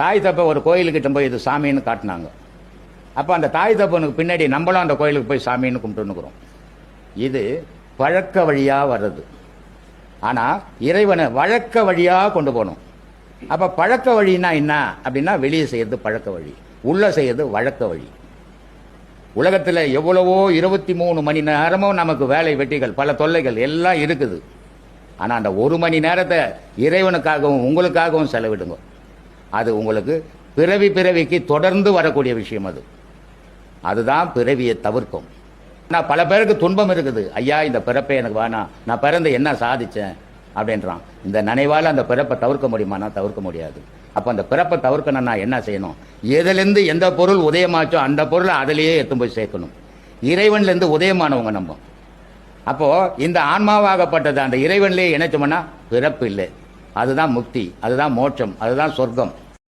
தாய் தப்ப ஒரு கோயிலுக்கிட்ட போய் இது சாமின்னு காட்டினாங்க. அப்போ அந்த தாய் தப்பனுக்கு பின்னாடி நம்மளும் அந்த கோயிலுக்கு போய் சாமின்னு கும்பிட்டுன்னுக்குறோம் இது பழக்க வழியாக வர்றது. ஆனால் இறைவனை வழக்க வழியாக கொண்டு போகணும். அப்போ பழக்க வழின்னா என்ன? அப்படின்னா வெளியே செய்யறது பழக்க வழி. உள்ளே செய்யறது வழக்க வழி. உலகத்தில் எவ்வளவோ இருபத்தி மூணு மணி நேரமும் நமக்கு வேலை வெட்டிகள் பல தொல்லைகள் எல்லாம் இருக்குது. ஆனால் அந்த ஒரு மணி நேரத்தை இறைவனுக்காகவும் உங்களுக்காகவும் செலவிடுங்க. அது உங்களுக்கு பிறவி பிறவிக்கு தொடர்ந்து வரக்கூடிய விஷயம் அது. அதுதான் பிறவியை தவிர்க்கும். நான் பல பேருக்கு துன்பம் இருக்குது. ஐயா இந்த பிறப்பை எனக்கு வேணாம். நான் பிறந்து என்ன சாதிச்சேன்? அப்படின்றான். இந்த நினைவால் அந்த பிறப்பை தவிர்க்க முடியுமா? நான் தவிர்க்க முடியாது. அப்போ அந்த பிறப்பை தவிர்க்கணும்னா என்ன செய்யணும்? எதுலேருந்து எந்த பொருள் உதயமாச்சோ அந்த பொருளை அதிலேயே எடுத்து போய் சேர்க்கணும். இறைவன்லேருந்து உதயமானவங்க நம்ம. அப்போது இந்த ஆன்மாவாகப்பட்டது அந்த இறைவன்லேயே இணைச்சோம்னா பிறப்பு இல்லை. அதுதான் முக்தி அதுதான் மோட்சம் அதுதான் சொர்க்கம்.